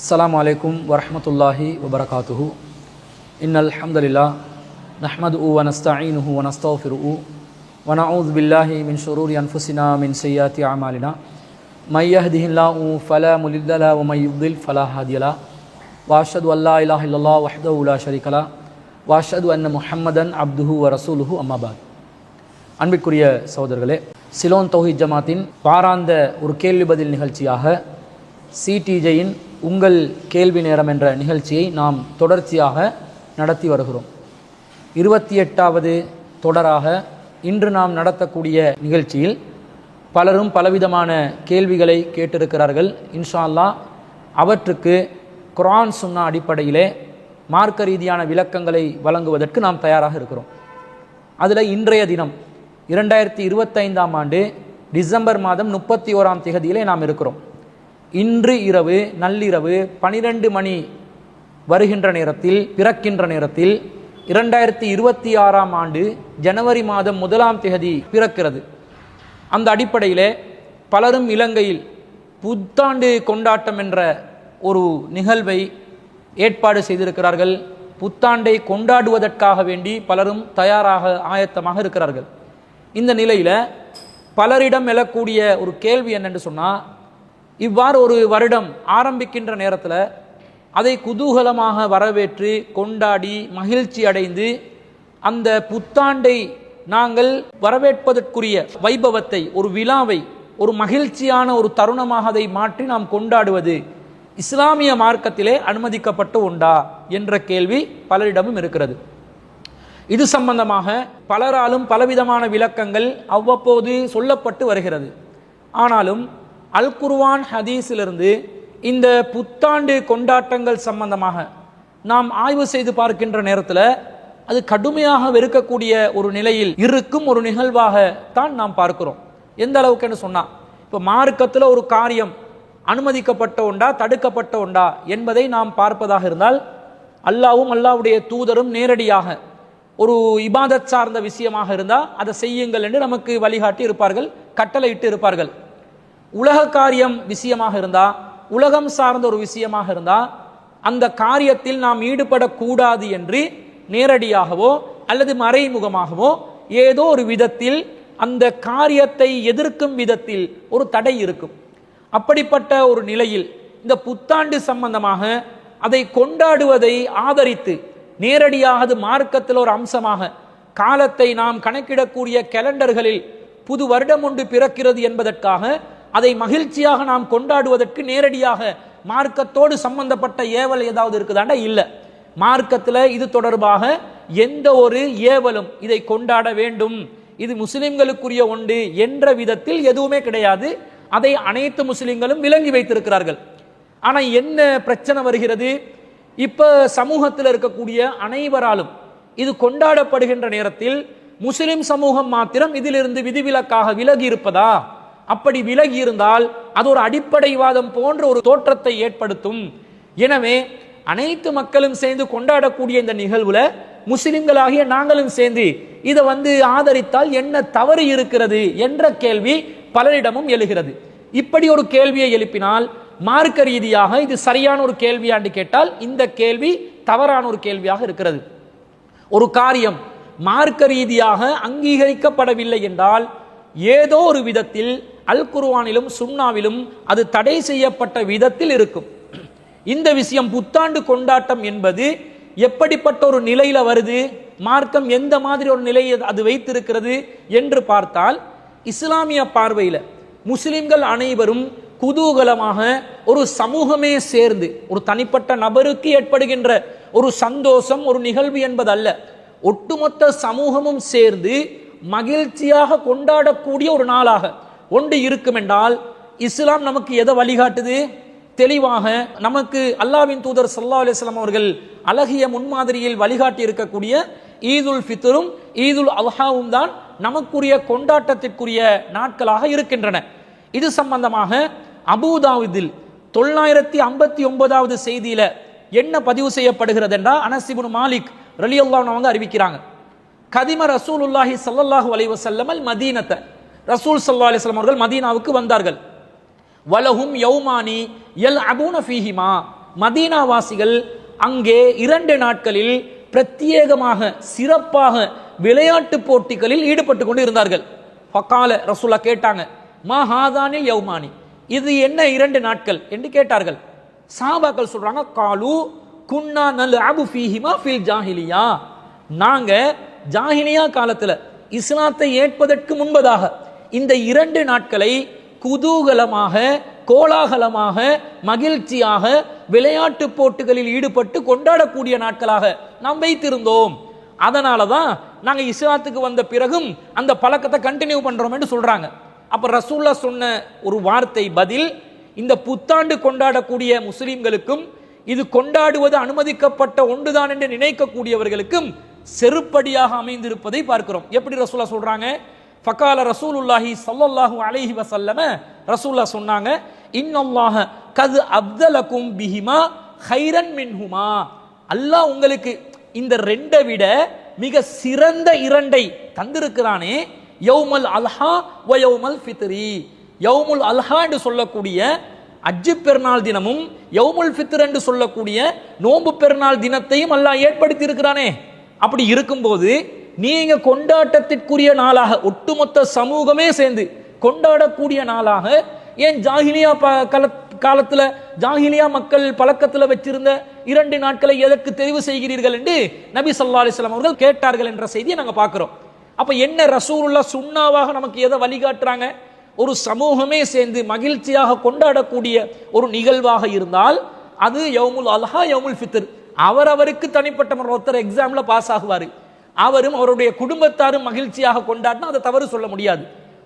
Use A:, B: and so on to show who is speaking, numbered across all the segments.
A: السلام عليكم ورحمة الله وبركاته إن الحمد لله نحمده ونستعينه ونستغفره ونعوذ بالله من شرور أنفسنا من سيئات أعمالنا من يهده الله فلا مضل له ومن يضلل فلا هادي له وأشهد أن لا إله إلا الله وحده لا شريك له وأشهد أن محمدا عبده ورسوله أما بعد அன்பிற்குரிய சகோதரர்களே சிலோன் தௌஹித் ஜமாத்தின் வாராந்த ஒரு கேள்வி பதில் நிகழ்ச்சியாக சிடிஜேயின் உங்கள் கேள்வி நேரம் என்ற நிகழ்ச்சியை நாம் தொடர்ச்சியாக நடத்தி வருகிறோம். இருபத்தி எட்டாவது தொடராக இன்று நாம் நடத்தக்கூடிய நிகழ்ச்சியில் பலரும் பலவிதமான கேள்விகளை கேட்டிருக்கிறார்கள். இன்ஷா அல்லாஹ் அவற்றுக்கு குரான் சுன்னா அடிப்படையிலே மார்க்க ரீதியான விளக்கங்களை வழங்குவதற்கு நாம் தயாராக இருக்கிறோம். அதில் இன்றைய தினம் இரண்டாயிரத்தி இருபத்தைந்தாம் ஆண்டு டிசம்பர் மாதம் முப்பத்தி ஓராம் திகதியிலே நாம் இருக்கிறோம். இன்று இரவு நள்ளிரவு பனிரெண்டு மணி வருகின்ற நேரத்தில் பிறக்கின்ற நேரத்தில் இரண்டாயிரத்தி இருபத்தி ஆறாம் ஆண்டு ஜனவரி மாதம் முதலாம் தேதி பிறக்கிறது. அந்த அடிப்படையில் பலரும் இலங்கையில் புத்தாண்டு கொண்டாட்டம் என்ற ஒரு நிகழ்வை ஏற்பாடு செய்திருக்கிறார்கள். புத்தாண்டை கொண்டாடுவதற்காக வேண்டி பலரும் தயாராக ஆயத்தமாக இருக்கிறார்கள். இந்த நிலையில் பலரிடம் எழக்கூடிய ஒரு கேள்வி என்னென்று சொன்னால் இவ்வாறு ஒரு வருடம் ஆரம்பிக்கின்ற நேரத்தில் அதை குதூகலமாக வரவேற்று கொண்டாடி மகிழ்ச்சி அடைந்து அந்த புத்தாண்டை நாங்கள் வரவேற்பதற்குரிய வைபவத்தை ஒரு விழாவை ஒரு மகிழ்ச்சியான ஒரு தருணமாக அதை மாற்றி நாம் கொண்டாடுவது இஸ்லாமிய மார்க்கத்திலே அனுமதிக்கப்பட்டு உண்டா என்ற கேள்வி பலரிடமும் இருக்கிறது. இது சம்பந்தமாக பலராலும் பலவிதமான விளக்கங்கள் அவ்வப்போது சொல்லப்பட்டு வருகிறது. ஆனாலும் அல் குர்வான் ஹதீஸிலிருந்து இந்த புத்தாண்டு கொண்டாட்டங்கள் சம்பந்தமாக நாம் ஆய்வு செய்து பார்க்கின்ற நேரத்தில் அது கடுமையாக வெறுக்கக்கூடிய ஒரு நிலையில் இருக்கும் ஒரு நிகழ்வாக தான் நாம் பார்க்கிறோம். எந்த அளவுக்குன்னு சொன்னால் இப்போ மார்க்கத்தில் ஒரு காரியம் அனுமதிக்கப்பட்ட உண்டா தடுக்கப்பட்ட உண்டா என்பதை நாம் பார்ப்பதாக இருந்தால் அல்லாவும் அல்லாவுடைய தூதரும் நேரடியாக ஒரு இபாதத் சார்ந்த விஷயமாக இருந்தால் அதை செய்யுங்கள் என்று நமக்கு வழிகாட்டி இருப்பார்கள் கட்டளையிட்டு இருப்பார்கள். உலக காரியம் விஷயமாக இருந்தால் உலகம் சார்ந்த ஒரு விஷயமாக இருந்தால் அந்த காரியத்தில் நாம் ஈடுபடக்கூடாது என்று நேரடியாகவோ அல்லது மறைமுகமாகவோ ஏதோ ஒரு விதத்தில் அந்த காரியத்தை எதிர்க்கும் விதத்தில் ஒரு தடை இருக்கும். அப்படிப்பட்ட ஒரு நிலையில் இந்த புத்தாண்டு சம்பந்தமாக அதை கொண்டாடுவதை ஆதரித்து நேரடியாக அது மார்க்கத்தில் ஒரு அம்சமாக காலத்தை நாம் கணக்கிடக்கூடிய கேலண்டர்களில் புது வருடம் ஒன்று பிறக்கிறது என்பதற்காக அதை மகிழ்ச்சியாக நாம் கொண்டாடுவதற்கு நேரடியாக மார்க்கத்தோடு சம்பந்தப்பட்ட ஏவல் ஏதாவது இருக்குதாண்டா? இல்லை. மார்க்கத்தில் இது தொடர்பாக எந்த ஒரு ஏவலும் இதை கொண்டாட வேண்டும். இது முஸ்லிம்களுக்குரிய ஒன்று என்ற விதத்தில் எதுவுமே கிடையாது. அதை அனைத்து முஸ்லிம்களும் விளங்கி வைத்திருக்கிறார்கள். ஆனால் என்ன பிரச்சனை வருகிறது? இப்போ சமூகத்தில் இருக்கக்கூடிய அனைவராலும் இது கொண்டாடப்படுகின்ற நேரத்தில் முஸ்லிம் சமூகம் மாத்திரம் இதிலிருந்து விதிவிலக்காக விலகி இருப்பதா? அப்படி விலகி இருந்தால் அது ஒரு அடிப்படைவாதம் போன்ற ஒரு தோற்றத்தை ஏற்படுத்தும். எனவே அனைத்து மக்களும் சேர்ந்து கொண்டாடக்கூடிய இந்த நிகழ்வுல முஸ்லிம்களாகிய நாங்களும் சேர்ந்து இதை வந்து ஆதரித்தால் என்ன தவறு இருக்கிறது என்ற கேள்வி பலரிடமும் எழுகிறது. இப்படி ஒரு கேள்வியை எழுப்பினால் மார்க்க ரீதியாக இது சரியான ஒரு கேள்வியாண்டு கேட்டால் இந்த கேள்வி தவறான ஒரு கேள்வியாக இருக்கிறது. ஒரு காரியம் மார்க்க ரீதியாக அங்கீகரிக்கப்படவில்லை என்றால் ஏதோ ஒரு விதத்தில் அல் குர்வானிலும் சுன்னாவிலும் அது தடை செய்யப்பட்ட விதத்தில் இருக்கும். இந்த விஷயம் புத்தாண்டு கொண்டாட்டம் என்பது எப்படிப்பட்ட ஒரு நிலையில வருது? மார்க்கம் எந்த மாதிரி ஒரு நிலையை அது வைத்திருக்கிறது என்று பார்த்தால் இஸ்லாமிய பார்வையில் முஸ்லிம்கள் அனைவரும் குதூகலமாக ஒரு சமூகமே சேர்ந்து ஒரு தனிப்பட்ட நபருக்கு ஏற்படுகின்ற ஒரு சந்தோஷம் ஒரு நிகழ்வு என்பதல்ல. ஒட்டுமொத்த சமூகமும் சேர்ந்து மகிழ்ச்சியாக கொண்டாடக்கூடிய ஒரு நாளாக ஒன்று இருக்கும் என்றால் இஸ்லாம் நமக்கு எதை வழிகாட்டுது? தெளிவாக நமக்கு அல்லாவின் தூதர் சல்லா அலிஸ்லாம் அவர்கள் அழகிய முன்மாதிரியில் வழிகாட்டி இருக்கக்கூடிய ஈதுல் ஃபித்தரும் ஈதுல் அல்ஹாவும் தான் நமக்குரிய கொண்டாட்டத்திற்குரிய நாட்களாக இருக்கின்றன. இது சம்பந்தமாக அபுதாவுதில் தொள்ளாயிரத்தி ஐம்பத்தி ஒன்பதாவது செய்தியில என்ன பதிவு செய்யப்படுகிறது என்றால் அனசிபுன் மாலிக் ரலியல்லாஹு அவங்க அறிவிக்கிறாங்க. கதிம ரசூலுல்லாஹி உல்லாஹி அலைஹி வஸல்லம் மதீனத்தை ரசூல் சல்லா அலிஸ்லாம் அவர்கள் மதீனாவுக்கு வந்தார்கள். வலஹும் யௌமானி எல் அபூன ஃபீஹிமா. மதீனாவாசிகள் அங்கே இரண்டு நாட்களில் பிரத்யேகமாக சிறப்பாக விளையாட்டு போட்டிகளில் ஈடுபட்டு கொண்டு இருந்தார்கள். ஃபக்கால ரசூலா கேட்டாங்க மா ஹாதானில் யௌமானி? இது என்ன இரண்டு நாட்கள்? என்று கேட்டார்கள். சாபாக்கள் சொல்றாங்க காலு குன்னா நல் அபு ஃபீஹிமா ஃபில் ஜாஹிலியா. நாங்க ஜாஹிலியா காலத்துல இஸ்லாத்தை ஏற்பதற்கு முன்பதாக இந்த இரண்டு நாட்களை குதூகலமாக கோலாகலமாக மகிழ்ச்சியாக விளையாட்டு போட்டிகளில் ஈடுபட்டு கொண்டாடக்கூடிய நாட்களாக நாம் வைத்திருந்தோம். அதனால தான் நாங்கள் இஸ்லாத்துக்கு வந்த பிறகும் அந்த பழக்கத்தை கண்டினியூ பண்ணுறோம் என்று சொல்கிறாங்க அப்போ ரசூல்லா சொன்ன ஒரு வார்த்தை பதில் இந்த புத்தாண்டு கொண்டாடக்கூடிய முஸ்லீம்களுக்கும் இது கொண்டாடுவது அனுமதிக்கப்பட்ட ஒன்றுதான் என்று நினைக்கக்கூடியவர்களுக்கும் செருப்படியாக அமைந்திருப்பதை பார்க்கிறோம். எப்படி ரசூலா சொல்கிறாங்க ஃபக்கால ரசூலுல்லாஹி சல்லல்லாஹு அலைஹி வசல்லம ரசூல்லா சொன்னாங்க இன்னல்லாஹ கது அப்தலக்கும் பிஹிமா ஹைரன் மின்ஹுமா. அல்லாஹ் உங்களுக்கு இந்த ரெண்டை விட மிக சிறந்த இரண்டை தந்திருக்கிறானே யௌமல் அல்ஹா வ யௌமல் ஃபித்ரி. யௌமுல் அல்ஹா என்று சொல்லக்கூடிய அஜ்ஜு பெருநாள் தினமும் யௌமுல் ஃபித்ர் என்று சொல்லக்கூடிய நோன்பு பெருநாள் தினத்தையும் அல்லாஹ் ஏற்படுத்தி இருக்கிறானே அப்படி இருக்கும்போது நீங்க கொண்டாட்டத்திற்குரிய நாளாக ஒட்டுமொத்த சமூகமே சேர்ந்து கொண்டாடக்கூடிய நாளாக ஏன் ஜாகிலியா ப- கல- காலத்தில் ஜாகிலியா மக்கள் பழக்கத்தில் வச்சிருந்த இரண்டு நாட்களை எதற்கு தெரிவு செய்கிறீர்கள் என்று நபி சல்லா அலிஸ்லாம் அவர்கள் கேட்டார்கள் என்ற செய்தியை நாங்கள் பார்க்குறோம். அப்போ என்ன ரசூலுல்லாஹ் சுண்ணாவாக நமக்கு எதை வழிகாட்டுறாங்க? ஒரு சமூகமே சேர்ந்து மகிழ்ச்சியாக கொண்டாடக்கூடிய ஒரு நிகழ்வாக இருந்தால் அது யவுமுல் அல்ஹா யவுமுல் ஃபித்ர். அவரவருக்கு தனிப்பட்ட ஒருத்தர் எக்ஸாமில் பாஸ் ஆகுவார். அவரும் அவருடைய குடும்பத்தாரும் மகிழ்ச்சியாக கொண்டாடினா அதை தவறு சொல்ல முடியாது.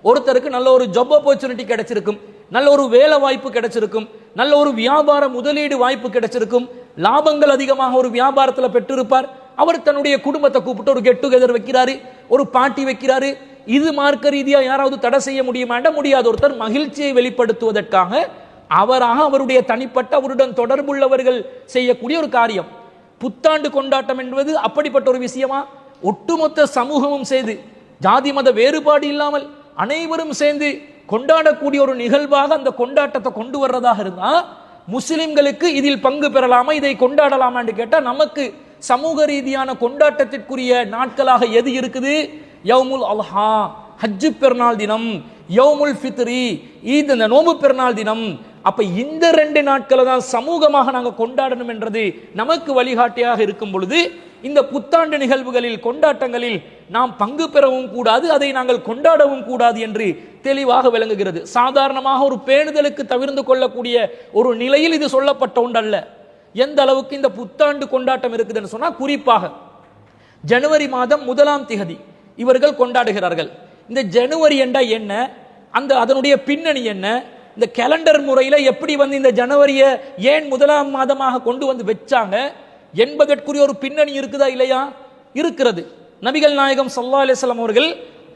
A: ஒருத்தருக்கு நல்ல ஒரு ஜப் ஆப்பர்ச்சுனிட்டி கிடைச்சிருக்கும் நல்ல ஒரு வேலை வாய்ப்பு கிடைச்சிருக்கும் நல்ல ஒரு வியாபார முதலீடு வாய்ப்பு கிடைச்சிருக்கும் லாபங்கள் அதிகமாக ஒரு வியாபாரத்தில் பெற்றிருப்பார். அவர் தன்னுடைய குடும்பத்தை கூப்பிட்டு ஒரு கெட் டுகெதர் வைக்கிறாரு ஒரு பாட்டி வைக்கிறாரு. இது மார்க்க ரீதியாக யாராவது தடை செய்ய முடியுமாண்ட முடியாது. ஒருத்தர் மகிழ்ச்சியை வெளிப்படுத்துவதற்காக அவராக அவருடைய தனிப்பட்ட அவருடன் தொடர்புள்ளவர்கள் செய்யக்கூடிய ஒரு காரியம். புத்தாண்டு கொண்டாட்டம் என்பது அப்படிப்பட்ட ஒரு விஷயமா? ஒட்டுமொத்த சமூகமும் செய்து ஜாதி மத வேறுபாடு இல்லாமல் அனைவரும் சேர்ந்து கொண்டாடக்கூடிய ஒரு நிகழ்வாக அந்த கொண்டாட்டத்தை கொண்டு வர்றதாக இருந்தால் முஸ்லிம்களுக்கு இதில் பங்கு பெறலாமா இதை கொண்டாடலாமான்னு கேட்டால் நமக்கு சமூக ரீதியான கொண்டாட்டத்திற்குரிய நாட்களாக எது இருக்குது? யவுமுல் அல்ஹா ஹஜ்ஜு பெருநாள் தினம் யவுமுல் ஃபித்ரி ஈத் இந்த நோம்பு பெருநாள் தினம் அப்ப இந்த ரெண்டு நாட்களை தான் சமூகமாக நாங்கள் கொண்டாடணும் என்றது நமக்கு வழிகாட்டியாக இருக்கும் பொழுது இந்த புத்தாண்டு நிகழ்வுகளில் கொண்டாட்டங்களில் நாம் பங்கு பெறவும் கூடாது அதை நாங்கள் கொண்டாடவும் கூடாது என்று தெளிவாக விளங்குகிறது. சாதாரணமாக ஒரு பேணுதலுக்கு தவிர்ந்து கொள்ளக்கூடிய ஒரு நிலையில் இது சொல்லப்பட்ட ஒன்றல்ல. எந்த அளவுக்கு இந்த புத்தாண்டு கொண்டாட்டம் இருக்குதுன்னு சொன்னால் குறிப்பாக ஜனவரி மாதம் முதலாம் திகதி இவர்கள் கொண்டாடுகிறார்கள். இந்த ஜனவரி என்றால் என்ன? அந்த அதனுடைய பின்னணி என்ன? இந்த கேலண்டர் முறையில் எப்படி வந்து இந்த ஜனவரியை ஏன் முதலாம் மாதமாக கொண்டு வந்து வச்சாங்க? என்பதற்குரிய ஒரு பின்னணி இருக்குதா இல்லையா? இருக்கிறது. நபிகள் நாயகம் சல்லா அலிஸ்லாம் அவர்கள்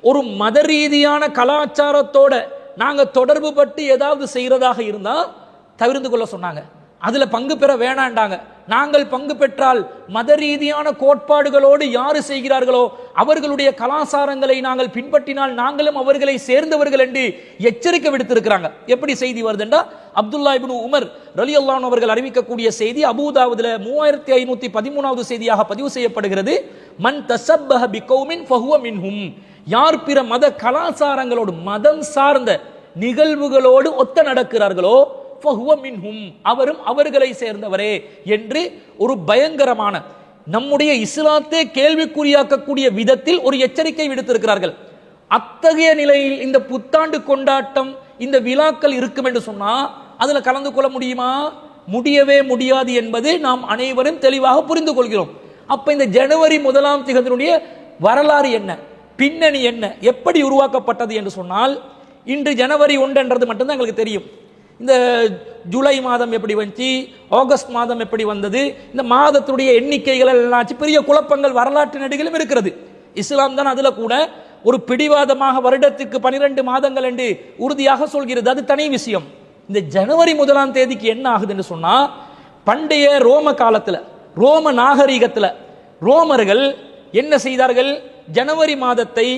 A: ஒரு மத ரீதியான கலாச்சாரத்தோட நாங்கள் தொடர்பு பட்டு ஏதாவது செய்கிறதாக இருந்தால் தவிர்த்து கொள்ள சொன்னாங்க. அதில் பங்கு பெற வேணாண்டாங்க நாங்கள் பங்கு பெற்றால் மத ரீதியான கோட்பாடுகளோடு யாரு செய்கிறார்களோ அவர்களுடைய கலாசாரங்களை நாங்கள் பின்பற்றினால் நாங்களும் அவர்களை சேர்ந்தவர்கள் என்று எச்சரிக்கை விடுத்திருக்கிறாங்க. எப்படி செய்தி வருதுண்டா? அப்துல்லா இபின் உமர் ரலியல்லான் அவர்கள் அறிவிக்கக்கூடிய செய்தி அபூதாவுதுல மூவாயிரத்தி ஐநூத்தி பதிமூணாவது செய்தியாக பதிவு செய்யப்படுகிறது. மன் தசப்பஹ பிகௌமின் ஃபஹுவ மின்ஹும். யார் பிற மத கலாசாரங்களோடு மதம் சார்ந்த நிகழ்வுகளோடு ஒத்த நடக்கிறார்களோ மின்ஹும் அவரும் அவர்களை சேர்ந்தவரே என்று ஒரு பயங்கரமான நம்முடைய இஸ்லாத்தை கேள்விக்குறியாக்கக்கூடிய விதத்தில் ஒரு எச்சரிக்கை விடுத்திருக்கிறார்கள். அத்தகைய நிலையில் இந்த புத்தாண்டு கொண்டாட்டம் இந்த விழாக்கள் இருக்கும் என்று சொன்னா அதுல கலந்து கொள்ள முடியுமா? முடியவே முடியாது என்பது நாம் அனைவரும் தெளிவாக புரிந்து கொள்கிறோம். அப்ப இந்த ஜனவரி முதலாம் திகதியினுடைய வரலாறு என்ன? பின்னணி என்ன? எப்படி உருவாக்கப்பட்டது என்று சொன்னால் இன்று ஜனவரி ஒன்றென்றது மட்டும்தான் எங்களுக்கு தெரியும். இந்த ஜூலை மாதம் எப்படி வந்துச்சு? ஆகஸ்ட் மாதம் எப்படி வந்தது? இந்த மாதத்துடைய எண்ணிக்கைகள் எல்லாம் பெரிய குழப்பங்கள் வரலாற்று நடிகளும் இருக்கிறது. இஸ்லாம் தான் அதில் கூட ஒரு பிடிவாதமாக வருடத்துக்கு பனிரெண்டு மாதங்கள் என்று உறுதியாக சொல்கிறது. அது தனி விஷயம். இந்த ஜனவரி முதலாம் தேதிக்கு என்ன ஆகுதுன்னு சொன்னால் பண்டைய ரோம காலத்தில் ரோம நாகரிகத்தில் ரோமர்கள் என்ன செய்தார்கள்? ஜனவரி மாதத்தை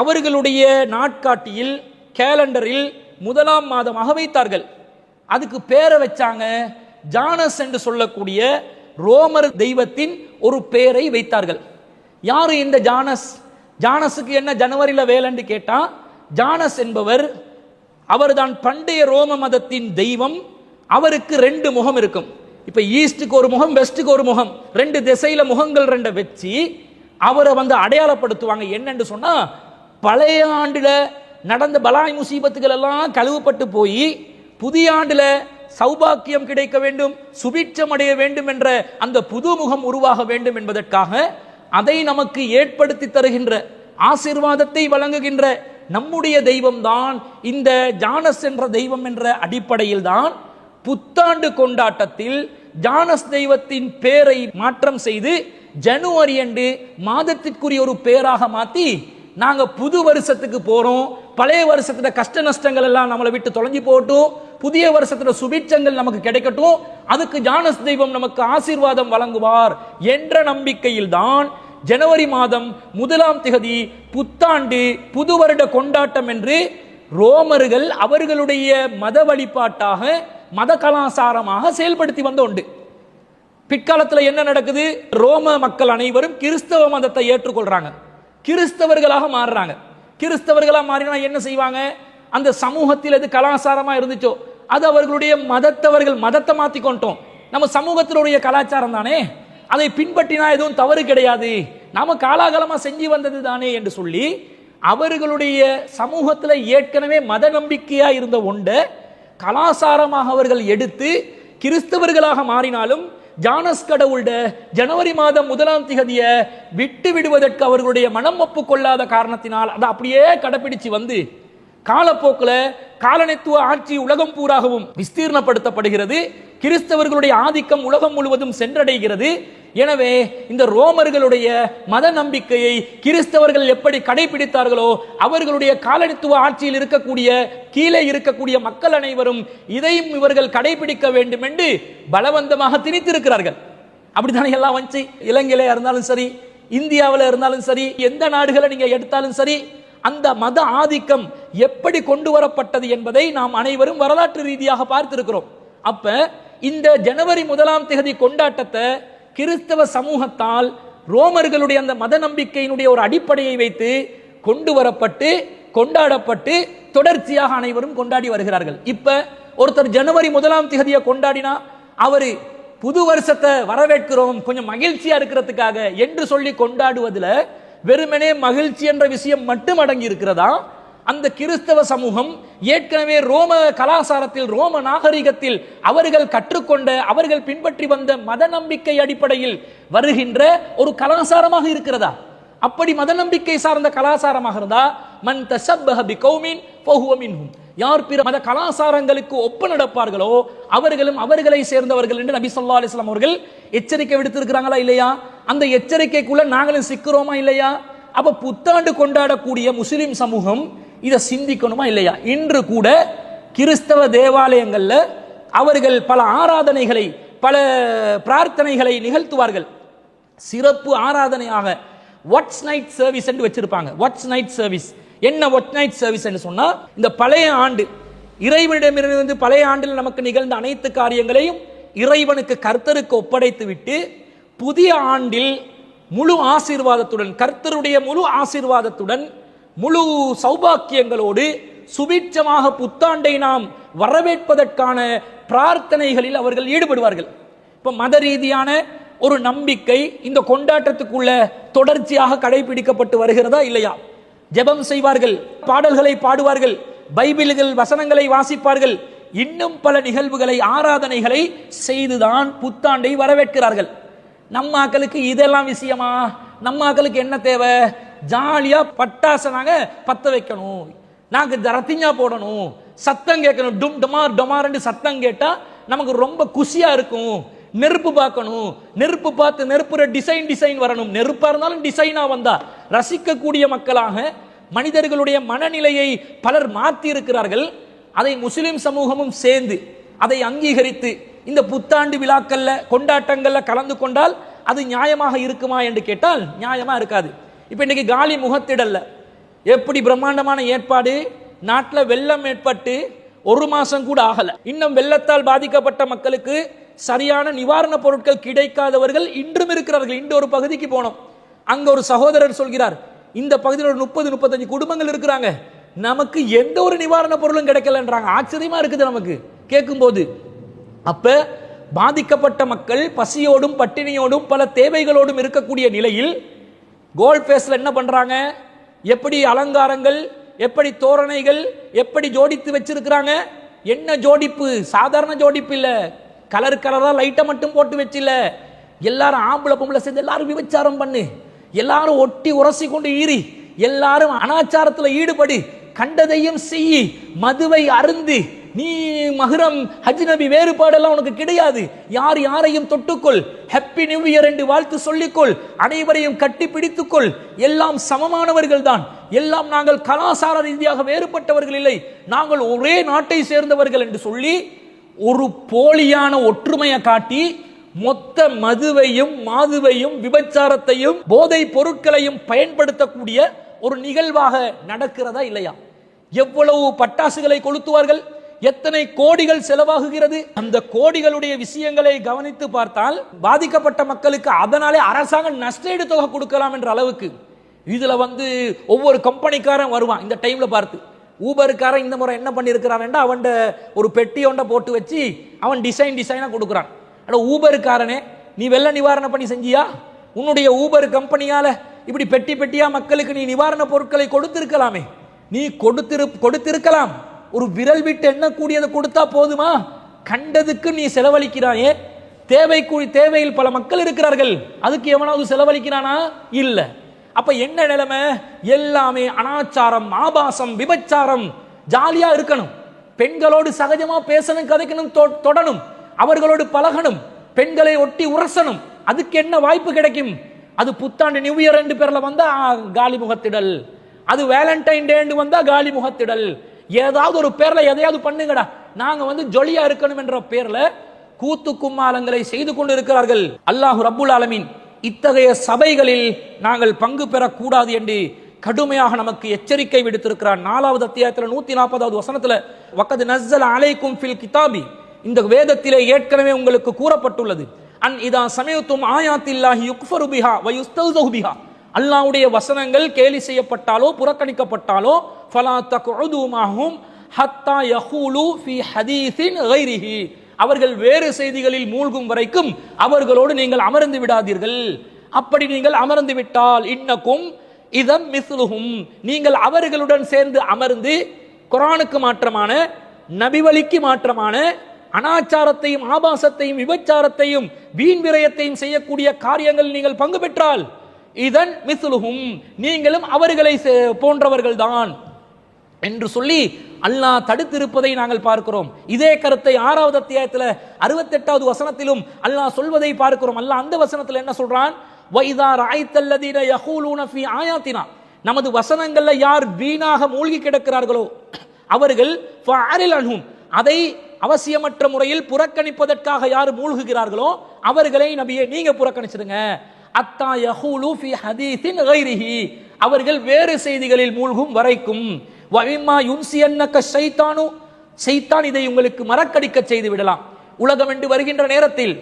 A: அவர்களுடைய நாட்காட்டியில் கேலண்டரில் முதலாம் மாதமாக வைத்தார்கள். அதுக்கு பேரை வச்சாங்க ஜானஸ் என்று சொல்லக்கூடிய ரோமர் தெய்வத்தின் ஒரு பெயரை வைத்தார்கள். யாரு இந்த ஜானஸ்? ஜானஸுக்கு என்ன ஜனவரியில் வேலைன்னு கேட்டால் ஜானஸ் என்பவர் அவர்தான் பண்டைய ரோம மதத்தின் தெய்வம். அவருக்கு ரெண்டு முகம் இருக்கும். இப்போ ஈஸ்டுக்கு ஒரு முகம் வெஸ்ட்டுக்கு ஒரு முகம். ரெண்டு திசையில் முகங்கள் ரெண்டை வச்சு அவரை வந்து அடையாளப்படுத்துவாங்க. என்னன்னு சொன்னால் பழைய ஆண்டில் நடந்த பலாய் முசீபத்துகள் எல்லாம் கழுவப்பட்டு போய் புதிய ஆண்டில் சௌபாக்கியம் கிடைக்க வேண்டும் சுபிட்சம் அடைய வேண்டும் என்ற அந்த புது முகம் உருவாக வேண்டும் என்பதற்காக அதை நமக்கு ஏற்படுத்தி தருகின்ற ஆசீர்வாதத்தை வழங்குகின்ற நம்முடைய தெய்வம்தான் இந்த ஜானஸ் என்ற தெய்வம் என்ற அடிப்படையில் தான் புத்தாண்டு கொண்டாட்டத்தில் ஜானஸ் தெய்வத்தின் பேரை மாற்றம் செய்து ஜனவரி அன்று மாதத்திற்குரிய ஒரு பேராக மாற்றி நாங்கள் புது வருஷத்துக்கு போகிறோம் பழைய வருஷத்துல கஷ்ட நஷ்டங்கள் எல்லாம் நம்மளை விட்டு தொலைஞ்சு போட்டும் புதிய வருஷத்துல சுபிட்சங்கள் நமக்கு கிடைக்கட்டும். அதுக்கு ஜானஸ் தெய்வம் நமக்கு ஆசீர்வாதம் வழங்குவார் என்ற நம்பிக்கையில் தான் ஜனவரி மாதம் முதலாம் திகதி புத்தாண்டு புது வருட கொண்டாட்டம் என்று ரோமர்கள் அவர்களுடைய மத வழிபாட்டாக மத கலாச்சாரமாக செயல்படுத்தி வந்த உண்டு பிற்காலத்தில் என்ன நடக்குது? ரோம மக்கள் அனைவரும் கிறிஸ்தவ மதத்தை ஏற்றுக்கொள்றாங்க. கிறிஸ்தவர்களாக மாறுறாங்க. கிறிஸ்தவர்களாக மாறினா என்ன செய்வாங்க? அந்த சமூகத்தில் எது கலாச்சாரமாக இருந்துச்சோ அது அவர்களுடைய மதத்தவர்கள் மதத்தை மாற்றிக்கொண்டோம் கொண்டோம். நம்ம சமூகத்தினுடைய கலாச்சாரம் தானே? அதை பின்பற்றினா எதுவும் தவறு கிடையாது. நாம காலாகாலமாக செஞ்சு வந்தது தானே என்று சொல்லி அவர்களுடைய சமூகத்தில் ஏற்கனவே மத நம்பிக்கையாக இருந்த ஒன்றை கலாசாரமாக அவர்கள் எடுத்து கிறிஸ்தவர்களாக மாறினாலும் ஜானஸ் கடவுள்ட ஜனவரி மாதம் முதலாம் திகதியை விட்டு விடுவதற்கு அவர்களுடைய மனம் ஒப்புக்கொள்ளாத காரணத்தினால் அதை அப்படியே கடைபிடிச்சு வந்து காலப்போக்கில் காலனித்துவ ஆட்சி உலகம் பூராகவும் விஸ்தீர்ணப்படுத்தப்படுகிறது. கிறிஸ்தவர்களுடைய ஆதிக்கம் உலகம் முழுவதும் சென்றடைகிறது. எனவே இந்த ரோமர்களுடைய மத நம்பிக்கையை கிறிஸ்தவர்கள் எப்படி கடைபிடித்தார்களோ அவர்களுடைய காலனித்துவ ஆட்சியில் இருக்கக்கூடிய கீழே இருக்கக்கூடிய மக்கள் அனைவரும் இதையும் இவர்கள் கடைபிடிக்க வேண்டும் என்று பலவந்தமாக திணித்திருக்கிறார்கள். அப்படித்தானே எல்லாம் வந்துச்சு இலங்கையில இருந்தாலும் சரி இந்தியாவில் இருந்தாலும் சரி எந்த நாடுகளை நீங்க எடுத்தாலும் சரி அந்த மத ஆதிக்கம் எப்படி கொண்டு வரப்பட்டது என்பதை நாம் அனைவரும் வரலாற்று ரீதியாக பார்த்திருக்கிறோம். அப்ப இந்த ஜனவரி முதலாம் தேதி கொண்டாட்டத்தை கிறிஸ்தவ சமூகத்தால் ரோமர்களுடைய அந்த மத நம்பிக்கையினுடைய ஒரு அடிப்படையை வைத்து கொண்டு வரப்பட்டு கொண்டாடப்பட்டு தொடர்ச்சியாக அனைவரும் கொண்டாடி வருகிறார்கள். இப்ப ஒருத்தர் ஜனவரி முதலாம் தேதியை கொண்டாடினா அவரு புது வருஷத்தை வரவேற்கிறோம் கொஞ்சம் மகிழ்ச்சியா இருக்கிறதுக்காக என்று சொல்லி கொண்டாடுவதில் வெறுமனே மகிழ்ச்சி என்ற விஷயம் மட்டும் அடங்கி இருக்கிறதா? அந்த கிறிஸ்தவ சமூகம் ஏற்கனவே ரோம கலாசாரத்தில் ரோம நாகரிகத்தில் அவர்கள் கற்றுக்கொண்ட அவர்கள் பின்பற்றி வந்த மத நம்பிக்கை அடிப்படையில் வருகின்ற ஒரு கலாசாரமாக இருக்கிறதா? அப்படி மத நம்பிக்கை சார்ந்த கலாசாரமாக இருந்தா மன் தசப்பஹ பிகௌமின் ஃபஹுவ மின்ஹும். யார் பிற மத கலாசாரங்களுக்கு ஒப்பு நடப்பார்களோ அவர்களும் அவர்களை சேர்ந்தவர்கள் என்று நபி சொல்லா அலிஸ்லாம் அவர்கள் எச்சரிக்கை விடுத்திருக்கிறாங்களா இல்லையா? அந்த எச்சரிக்கைக்குள்ள நாங்களும் சிக்கிறோமா இல்லையா? அப்ப புத்தாண்டு கொண்டாடக்கூடிய முஸ்லிம் சமூகம் இதை சிந்திக்கணுமா இல்லையா? இன்று கூட கிறிஸ்தவ தேவாலயங்கள்ல அவர்கள் பல ஆராதனைகளை பல பிரார்த்தனைகளை நிகழ்த்துவார்கள். சிறப்பு ஆராதனையாக வாட்ஸ் நைட் சர்வீஸ் என்று வச்சிருப்பாங்க. வாட்ஸ் நைட் சர்வீஸ் என்ன வாட்ஸ் நைட் சர்வீஸ் என்று சொன்னா இந்த பழைய ஆண்டு இறைவனிடமிருந்து பழைய ஆண்டில் நமக்கு நிகழ்ந்த அனைத்து காரியங்களையும் இறைவனுக்கு கர்த்தருக்கு ஒப்படைத்து விட்டு புதிய ஆண்டில் முழு ஆசீர்வாதத்துடன் கர்த்தருடைய முழு ஆசீர்வாதத்துடன் முழு சௌபாக்கியங்களோடு சுபிட்சமாக புத்தாண்டை நாம் வரவேற்பதற்கான பிரார்த்தனைகளில் அவர்கள் ஈடுபடுவார்கள். இப்போ மத ரீதியான ஒரு நம்பிக்கை இந்த கொண்டாட்டத்துக்குள்ள தொடர்ச்சியாக கடைபிடிக்கப்பட்டு வருகிறதா இல்லையா? ஜெபம் செய்வார்கள் பாடல்களை பாடுவார்கள் பைபிள்கள் வசனங்களை வாசிப்பார்கள். இன்னும் பல நிகழ்வுகளை ஆராதனைகளை செய்துதான் புத்தாண்டை வரவேற்கிறார்கள். நம்ம ஆக்களுக்கு இதெல்லாம் விஷயமா? நம்ம ஆக்களுக்கு என்ன தேவை? ஜாலியாக பட்டாசை நாங்கள் பற்ற வைக்கணும். நாங்கள் ரத்திஞ்சா போடணும். சத்தம் கேட்கணும். டும் டொமார் டொமார்னு சத்தம் கேட்டால் நமக்கு ரொம்ப குஷியாக இருக்கும். நெருப்பு பார்க்கணும். நெருப்பு பார்த்து நெருப்புற டிசைன் டிசைன் வரணும். நெருப்பாக இருந்தாலும் டிசைனாக வந்தா. ரசிக்கக்கூடிய மக்களாக மனிதர்களுடைய மனநிலையை பலர் மாற்றி இருக்கிறார்கள் அதை முஸ்லிம் சமூகமும் சேர்ந்து அதை அங்கீகரித்து இந்த புத்தாண்டு விழாக்கள்ல கொண்டாட்டங்கள்ல கலந்து கொண்டால் அது நியாயமாக இருக்குமா என்று கேட்டால் நியாயமா இருக்காது. இப்போ இன்னைக்கு காலி முகத்திடல்ல. எப்படி பிரம்மாண்டமான ஏற்பாடு? நாட்டில் வெள்ளம் ஏற்பட்டு ஒரு மாசம் கூட ஆகல. இன்னும் வெள்ளத்தால் பாதிக்கப்பட்ட மக்களுக்கு சரியான நிவாரணப் பொருட்கள் கிடைக்காதவர்கள் இன்றும் இருக்கிறார்கள். இன்று ஒரு பகுதிக்கு போனோம். அங்க ஒரு சகோதரர் சொல்கிறார் இந்த பகுதியில் ஒரு முப்பது முப்பத்தஞ்சு குடும்பங்கள் இருக்கிறாங்க. நமக்கு எந்த ஒரு நிவாரணப் பொருளும் கிடைக்கலன்றாங்க. ஆச்சரியமா இருக்குது நமக்கு. கேட்கும்போது அப்ப பாதிக்கப்பட்ட மக்கள் பசியோடும் பட்டினியோடும் பல தேவைகளோடும் இருக்கக்கூடிய நிலையில் கோல் ஃபேஸில் என்ன பண்றாங்க? எப்படி அலங்காரங்கள் எப்படி தோரணைகள் எப்படி ஜோடித்து வச்சிருக்கிறாங்க? என்ன ஜோடிப்பு? சாதாரண ஜோடிப்பு இல்ல. கலர் கலரா லைட்டை மட்டும் போட்டு வச்சில்ல. எல்லாரும் ஆம்பளை பொம்பளை சேர்ந்து எல்லாரும் விபச்சாரம் பண்ணு. எல்லாரும் ஒட்டி உரசி கொண்டு ஈறி எல்லாரும் அனாச்சாரத்தில் ஈடுபடு கண்டதையும் செய்யி மதுவை அருந்து நீ மகுரம் ஹஜ் நபி வேறுபாடெல்லாம் உனக்கு கிடையாது. யார் யாரையும் தொட்டுக்கொள். ஹாப்பி நியூ இயர் என்று வாழ்த்து சொல்லிக்கொள். அனைவரையும் கட்டி பிடித்துக்கொள். எல்லாம் சமமானவர்கள் தான். எல்லாம் நாங்கள் கலாசார ரீதியாக வேறுபட்டவர்கள் இல்லை. நாங்கள் ஒரே நாட்டை சேர்ந்தவர்கள் என்று சொல்லி ஒரு போலியான ஒற்றுமையை காட்டி மொத்த மதுவையும் மாதுவையும் விபச்சாரத்தையும் போதை பொருட்களையும் பயன்படுத்தக்கூடிய ஒரு நிகழ்வாக நடக்கிறதா இல்லையா? எவ்வளவு பட்டாசுகளை கொளுத்துவார்கள்? எத்தனை கோடிகள் செலவாகுகிறது? அந்த கோடிகளுடைய விஷயங்களை கவனித்து பார்த்தால் பாதிக்கப்பட்ட மக்களுக்கு அதனாலே அரசாங்கம் நஷ்டஈடு தொகை கொடுக்கலாம் என்ற அளவுக்கு இதுல வந்து ஒவ்வொரு கம்பெனிக்காரன் வருவான். இந்த டைம்ல பார்த்து. ஊபருக்காரன் இந்த முறை என்ன பண்ணியிருக்கிறான் அவன் ஒரு பெட்டி ஒன்றை போட்டு வச்சு அவன் டிசைன் டிசைனா கொடுக்குறான். ஆனால் ஊபருக்காரனே நீ வெள்ள நிவாரணம் பண்ணி செஞ்சியா? உன்னுடைய ஊபர் கம்பெனியால இப்படி பெட்டி பெட்டியா மக்களுக்கு நீ நிவாரண பொருட்களை கொடுத்திருக்கலாமே. நீ கொடுத்திரு கொடுத்திருக்கலாம். ஒரு விரல் விட்டு எண்ணக்கூடியதை கொடுத்தா போதுமா? கண்டதுக்கு நீ செலவழிக்கிறாயே. தேவைக்கு தேவையில் பல மக்கள் இருக்கிறார்கள். அதுக்கு எவனாவது செலவழிக்கிறானா? இல்ல. அப்ப என்ன நிலைமை? எல்லாமே அனாச்சாரம் ஆபாசம் விபச்சாரம். ஜாலியா இருக்கணும். பெண்களோடு சகஜமா பேசணும் கதைக்கணும் தொ- தொடணும். அவர்களோடு பழகணும். பெண்களை ஒட்டி உரசணும். அதுக்கு என்ன வாய்ப்பு கிடைக்கும்? அது புத்தாண்டு நியூ இயர் ரெண்டு பேர்ல வந்தா காலி முகத்திடல். அது வேலண்டைன் டேண்டு வந்தா காலி முகத்திடல். ஏதாவது ஒரு பேர்ல எதையாவது பண்ணுங்கடா. நாங்க வந்து ஜொலியா இருக்கணும் என்ற பேர்ல கூத்து கும்மாலங்களை செய்து கொண்டு இருக்கிறார்கள் அல்லாஹு ரப்புல் ஆலமீன். இத்தகைய சபைகளில் நாங்கள் பங்கு பெறக்கூடாது என்று கடுமையாக நமக்கு எச்சரிக்கை விடுத்திருக்கிறார். நாலாவது அத்தியாயத்தில் நூத்தி நாற்பதாவது வசனத்துல வக்கது நஸ்ஸல் அலைக்கும் ஃபில் கிதாபி. இந்த வேதத்திலே ஏற்கனவே உங்களுக்கு கூறப்பட்டுள்ளது. அன் இதா சமயத்தும் ஆயாத்தில்லாஹி யுக்ஃபரு பிஹா வ பிஹா. அல்லாவுடைய வசனங்கள் கேலி செய்யப்பட்டாலோ புறக்கணிக்கப்பட்டாலோ ஃபலா தகுதுமாகும் ஹத்தா யஹூலு ஃபி ஹதீஸின் கைரிஹி. அவர்கள் வேறு செய்திகளில் மூழ்கும் வரைக்கும் அவர்களோடு நீங்கள் அமர்ந்து விடாதீர்கள். அப்படி நீங்கள் அமர்ந்து விட்டால் இன்னக்கும் இதம் மிஸ்லுகும் நீங்கள் அவர்களுடன் சேர்ந்து அமர்ந்து குரானுக்கு மாற்றமான நபிவழிக்கு மாற்றமான அனாச்சாரத்தையும் ஆபாசத்தையும் விபச்சாரத்தையும் வீண் விரயத்தையும் செய்யக்கூடிய காரியங்கள் நீங்கள் பங்கு பெற்றால் இதன் மிசுலுகும் நீங்களும் அவர்களை போன்றவர்கள் போன்றவர்கள்தான் என்று சொல்லி அல்லாஹ் தடுத்திருப்பதை நாங்கள் பார்க்கிறோம். இதே கருத்தை ஆறாவது அத்தியாயத்தில் அறுபத்தெட்டாவது வசனத்திலும் அல்லாஹ் சொல்வதை பார்க்கிறோம். அல்லாஹ் அந்த வசனத்தில் என்ன சொல்றான்? வைதா ராய்த்தல்லதீன யஹூலூன ஃபீ ஆயாத்தினா. நமது வசனங்களில் யார் வீணாக மூழ்கி கிடக்கிறார்களோ அவர்கள் அதை அவசியமற்ற முறையில் புறக்கணிப்பதற்காக யார் மூழ்குகிறார்களோ அவர்களை நபியே நீங்க புறக்கணிச்சிடுங்க. அத்தா யஹூலு ஃபி ஹதீஸின் கைரிஹி. அவர்கள் வேறு செய்திகளில் மூழ்கும் வரைக்கும் வவிம்மா யுன்சியன்னக்க ஷைத்தானு. ஷைத்தான் இதை உங்களுக்கு மறக்கடிக்க செய்து விடலாம். உலகம் என்று வருகின்ற நேரத்தில்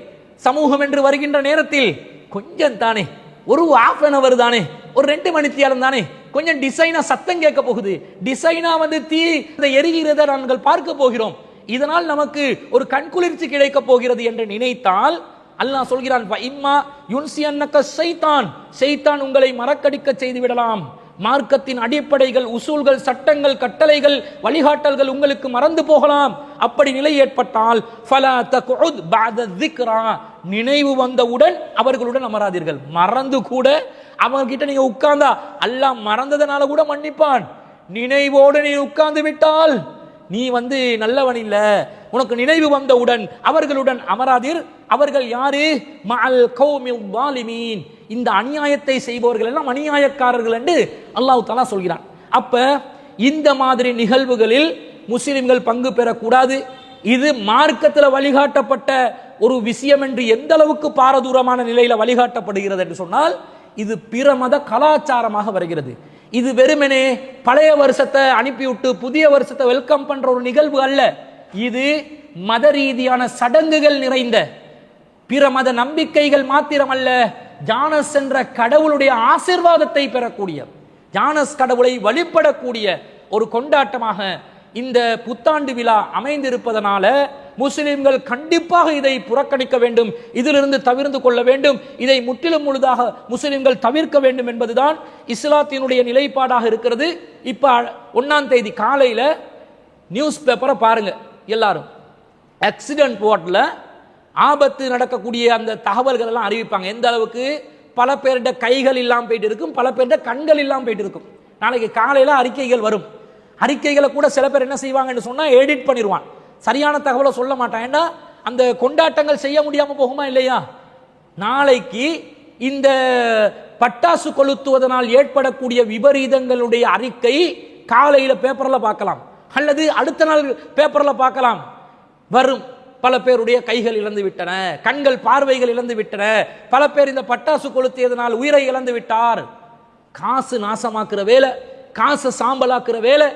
A: சமூகம் என்று வருகின்ற நேரத்தில் கொஞ்சம் தானே ஒரு ஆஃப் அன் அவர் தானே ஒரு ரெண்டு மணித்தியாலம் தானே கொஞ்சம் டிசைனா சத்தம் கேட்க போகுது. டிசைனா வந்து தீ இதை எரிகிறதை நாங்கள் பார்க்க போகிறோம். இதனால் நமக்கு ஒரு கண்குளிர்ச்சி கிடைக்க போகிறது என்று நினைத்தால் அல்லாஹ் சொல்கிறான் இம்மா யுன்சியன்னக்க சைத்தான் சைத்தான் உங்களை மறக்கடிக்க செய்து விடலாம் மார்க்கத்தின் அடிப்படைகள் உசூல்கள் சட்டங்கள் கட்டளைகள் வழிகாட்டல்கள் உங்களுக்கு மறந்து போகலாம். அப்படி நிலை ஏற்பட்டால் நினைவு வந்தவுடன் அவர்களுடன் அமராதீர்கள். மறந்து கூட அவர்கிட்ட நீங்க உட்கார்ந்தா அல்லாஹ் மறந்ததனால கூட மன்னிப்பான். நினைவோடு நீ உட்கார்ந்து விட்டால் நீ வந்து நல்லவன் இல்ல. உனக்கு நினைவு வந்தவுடன் அவர்களுடன் அமராதீர். அவர்கள் யாரு? மஅல் கௌமில் வாலிமீன் இந்த அநியாயத்தை செய்பவர்கள் எல்லாம் அநியாயக்காரர்கள் என்று அல்லாஹ் தஆலா சொல்கிறான். அப்ப இந்த மாதிரி நிகழ்வுகளில் முஸ்லிம்கள் பங்கு பெறக்கூடாது. இது மார்க்கத்தில் வழிகாட்டப்பட்ட ஒரு விஷயம் என்று எந்த அளவுக்கு பாரதூரமான நிலையில வழிகாட்டப்படுகிறது என்று சொன்னால் இது பிற மத கலாச்சாரமாக வருகிறது. இது வெறுமனே பழைய வருஷத்தை அனுப்பிவிட்டு புதிய வருஷத்தை வெல்கம் பண்ற ஒரு நிகழ்வு அல்ல. இது மத ரீதியான சடங்குகள் நிறைந்த பிற மத நம்பிக்கைகள் மாத்திரமல்ல ஜானஸ் என்ற கடவுளுடைய ஆசிர்வாதத்தை பெறக்கூடிய ஜானஸ் கடவுளை வழிபடக்கூடிய ஒரு கொண்டாட்டமாக இந்த புத்தாண்டு விழா அமைந்திருப்பதனால முஸ்லிம்கள் கண்டிப்பாக இதை புறக்கணிக்க வேண்டும் இதிலிருந்து தவிர்ந்து கொள்ள வேண்டும். இதை முற்றிலும் முழுதாக முஸ்லிம்கள் தவிர்க்க வேண்டும் என்பதுதான் இஸ்லாத்தினுடைய நிலைப்பாடாக இருக்கிறது. இப்ப ஒன்னாம் தேதி காலையில நியூஸ் பேப்பரை பாருங்க எல்லாரும். ஆக்சிடென்ட் வார்டில் ஆபத்து நடக்கக்கூடிய அந்த தகவல்கள் எல்லாம் அறிவிப்பாங்க. எந்த அளவுக்கு? பல பேருடைய கைகள் இல்லாமல் போயிட்டு இருக்கும் பல பேருடைய கண்கள் இல்லாமல் போயிட்டு இருக்கும். நாளைக்கு காலையில் அறிக்கைகள் வரும். அறிக்கைகளை கூட சில பேர் என்ன செய்வாங்கன்னு சொன்னால் எடிட் பண்ணிடுவான். சரியான தகவலை சொல்ல மாட்டான். ஏன்னா அந்த கொண்டாட்டங்கள் செய்ய முடியாமல் போகுமா இல்லையா? நாளைக்கு இந்த பட்டாசு கொளுத்துவதனால் ஏற்படக்கூடிய விபரீதங்களுடைய அறிக்கை காலையில் பேப்பரில் பார்க்கலாம். அல்லது அடுத்த நாள் பேப்பரில் பார்க்கலாம். வரும். பல பேருடைய கைகள் இழந்து விட்டன. கண்கள் பார்வைகள் இழந்து விட்டன. பல பேர் இந்த பட்டாசு கொளுத்தியதனால் உயிரை இழந்து விட்டார். காசு நாசமாக்குற வேலை காசை சாம்பலாக்குற வேலை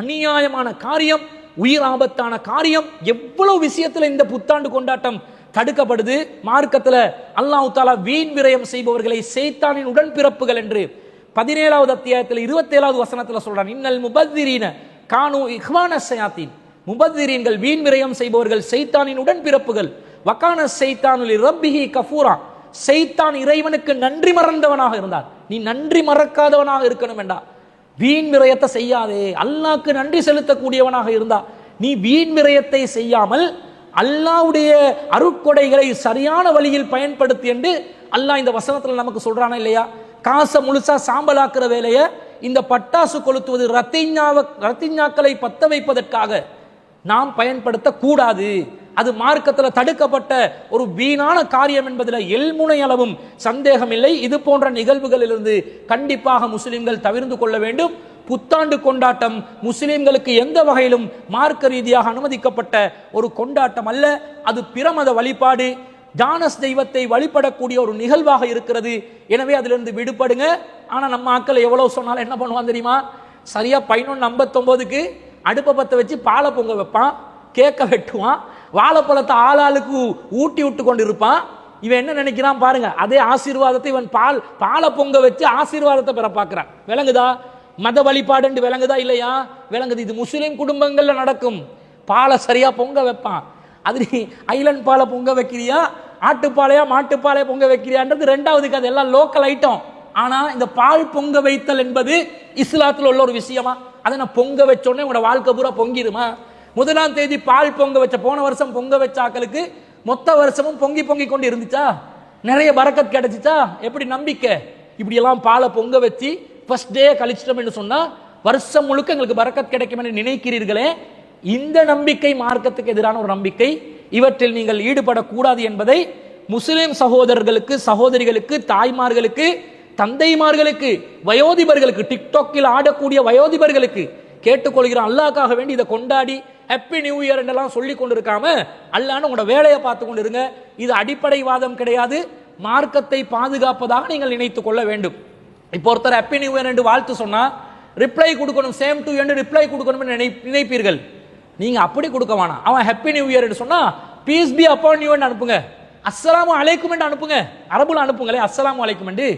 A: அநியாயமான காரியம். உயிர் ஆபத்தான காரியம். எவ்வளவு விஷயத்துல இந்த புத்தாண்டு கொண்டாட்டம் தடுக்கப்படுது? மார்க்கத்துல அல்லாஹு தாலா வீண் விரயம் செய்பவர்களை செய்தானின் உடன்பிறப்புகள் என்று பதினேழாவது அத்தியாயத்தில் இருபத்தேழாவது வசனத்துல சொல்றான். இன்னல் முபத்திரீன கானு இஹ்வான சயாத்தீன் முபத்திரீன்கள் வீண் விரயம் செய்பவர்கள் செய்தானின் உடன்பிறப்புகள். வக்கான செய்தானுல் ரப்பிஹி கஃபூரா. செய்தான் இறைவனுக்கு நன்றி மறந்தவனாக இருந்தார் நீ நன்றி மறக்காதவனாக இருக்கணும் என்றார் வீண் விரயத்தை செய்யாதே. அல்லாக்கு நன்றி செலுத்தக்கூடியவனாக இருந்தா. நீ வீண் விரயத்தை செய்யாமல் அல்லாவுடைய அருட்கொடைகளை சரியான வழியில் பயன்படுத்தி என்று அல்லாஹ் இந்த வசனத்தில் நமக்கு சொல்றானா இல்லையா? காசை முழுசா சாம்பலாக்குற வேலையை இந்த பட்டாசு கொளுத்துவது ரத்திஞ்ஞாவ ரத்திஞாக்களை பத்த வைப்பதற்காக நாம் பயன்படுத்த கூடாது அது மார்க்கத்தில் தடுக்கப்பட்ட ஒரு வீணான காரியம் என்பதில் எல்முனை அளவும் சந்தேகம் இல்லை இது போன்ற நிகழ்வுகளிலிருந்து கண்டிப்பாக முஸ்லிம்கள் தவிர்ந்து கொள்ள வேண்டும். புத்தாண்டு கொண்டாட்டம் முஸ்லிம்களுக்கு எந்த வகையிலும் மார்க்க ரீதியாக அனுமதிக்கப்பட்ட ஒரு கொண்டாட்டம் அல்ல. அது பிரமத வழிபாடு ஜானஸ் தெய்வத்தை வழிபடக்கூடிய ஒரு நிகழ்வாக இருக்கிறது. எனவே அதிலிருந்து விடுபடுங்க. ஆனால் நம்ம ஆக்கள் எவ்வளவு சொன்னாலும் என்ன பண்ணுவான் தெரியுமா? சரியா பதினொன்று ஐம்பத்தொம்போதுக்கு அடுப்பை பற்ற வச்சு பாலை பொங்க வைப்பான் கேட்க வெட்டுவான் வாழைப்பழத்தை ஆளாளுக்கு ஊட்டி விட்டு கொண்டு இருப்பான் இவன் என்ன நினைக்கிறான் பாருங்க அதே ஆசீர்வாதத்தை இவன் பால் பாலை பொங்க வச்சு ஆசீர்வாதத்தை பெற பார்க்கிறான் விளங்குதா? மத வழிபாடுன்னு விளங்குதா இல்லையா? விளங்குது இது முஸ்லீம் குடும்பங்கள்ல நடக்கும். பாலை சரியா பொங்க வைப்பான். அது நீ ஐலண்ட் பாலை பொங்க வைக்கிறியா? ஆட்டுப்பாலையா மாட்டுப்பாலையா பொங்க வைக்கிறியான்றது ரெண்டாவது கதை எல்லாம் லோக்கல் ஐட்டம் ஆனா இந்த பால் பொங்க வைத்தல் என்பது இஸ்லாத்தில் உள்ள ஒரு விஷயமா? அதை நான் பொங்க வச்சோடனே உங்களோட வாழ்க்கை பூரா பொங்கிருமா? முதலாம் தேதி பால் பொங்க வச்ச போன வருஷம் பொங்க வச்ச ஆக்களுக்கு மொத்த வருஷமும் பொங்கி பொங்கி கொண்டு இருந்துச்சா? நிறைய பறக்கத் கிடைச்சிச்சா? எப்படி நம்பிக்கை? இப்படியெல்லாம் பாலை பொங்க வச்சு ஃபர்ஸ்ட் டே கழிச்சிட்டோம் என்று சொன்னா வருஷம் முழுக்க எங்களுக்கு பறக்கத் கிடைக்கும் என்று நினைக்கிறீர்களே? இந்த நம்பிக்கை மார்க்கத்துக்கு எதிரான ஒரு நம்பிக்கை. இவற்றில் நீங்கள் ஈடுபடக்கூடாது என்பதை முஸ்லிம் சகோதரர்களுக்கு சகோதரிகளுக்கு தாய்மார்களுக்கு தந்தைமார்களுக்கு வயோதிபர்களுக்கு டிக்டாக்கில் ஆடக்கூடிய வயோதிபர்களுக்கு கேட்டுக்கொள்கிறோம். அல்லாஹ்க்காக வேண்டி இதை கொண்டாடி ஹாப்பி நியூ இயர் என்றெல்லாம் சொல்லி கொண்டிருக்காம அல்லான்னு உங்களோட வேலையை பார்த்து கொண்டு இருங்க இது அடிப்படைவாதம் கிடையாது. மார்க்கத்தை பாதுகாப்பதாக நீங்கள் நினைத்து கொள்ள வேண்டும். இப்போ ஒருத்தர் ஹாப்பி நியூ இயர் என்று வாழ்த்து சொன்னா ரிப்ளை கொடுக்கணும் சேம் டு என்று ரிப்ளை கொடுக்கணும்னு நினை நினைப்பீர்கள். நீங்க அப்படி கொடுக்க வேணாம். அவன் ஹாப்பி நியூ இயர் என்று சொன்னா பீஸ் பி அப்பான் நியூ அனுப்புங்க. அஸ்லாம் அலைக்கும் என்று அனுப்புங்க. அரபுல அனுப்புங்களே அஸ்லாம் அலைக்கும் என்று.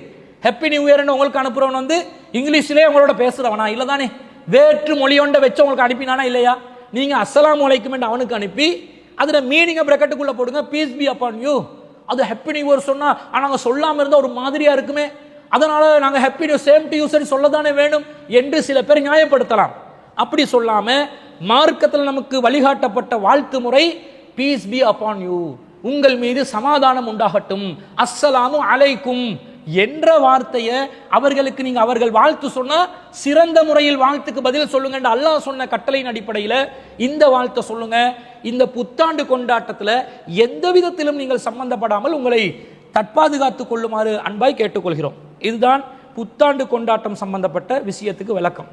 A: ஹாப்பி நியூ இயர்னு உங்களுக்கு அனுப்புறவன் வந்து இங்கிலீஷ்லேயே உங்களோட பேசுறவனா? இல்லை தானே வேற்று மொழியொண்ட வச்சு உங்களுக்கு அனுப்பினானா இல்லையா? நீங்க அஸ்லாம் உழைக்கும் என்று அவனுக்கு அனுப்பி அதில் மீனிங்கை பிரக்கெட்டுக்குள்ள போடுங்க பீஸ் பி அப்பான் யூ அது ஹாப்பி நியூ இயர் சொன்னா நாங்கள் நாங்க சொல்லாம இருந்தா ஒரு மாதிரியா இருக்குமே. அதனால நாங்கள் happy new same to you சரி சொல்லதானே வேணும் என்று சில பேர் நியாயப்படுத்தலாம். அப்படி சொல்லாம மார்க்கத்தில் நமக்கு வழிகாட்டப்பட்ட வாழ்த்து முறை பீஸ் பி அப்பான் யூ உங்கள் மீது சமாதானம் உண்டாகட்டும். அஸ்ஸலாமு அலைக்கும். என்ற வார்த்தையை அவர்களுக்கு நீங்க அவர்கள் வாழ்த்து சொன்னா சிறந்த முறையில் வாழ்த்துக்கு பதில் சொல்லுங்க என்று அல்லாஹ் சொன்ன கட்டளையின் அடிப்படையில் இந்த வாழ்த்தை சொல்லுங்க. இந்த புத்தாண்டு கொண்டாட்டத்தில் எந்த விதத்திலும் நீங்கள் சம்பந்தப்படாமல் உங்களை தற்பாதுகாத்து கொள்ளுமாறு அன்பாய் கேட்டுக்கொள்கிறோம். இதுதான் புத்தாண்டு கொண்டாட்டம் சம்பந்தப்பட்ட விஷயத்துக்கு விளக்கம்.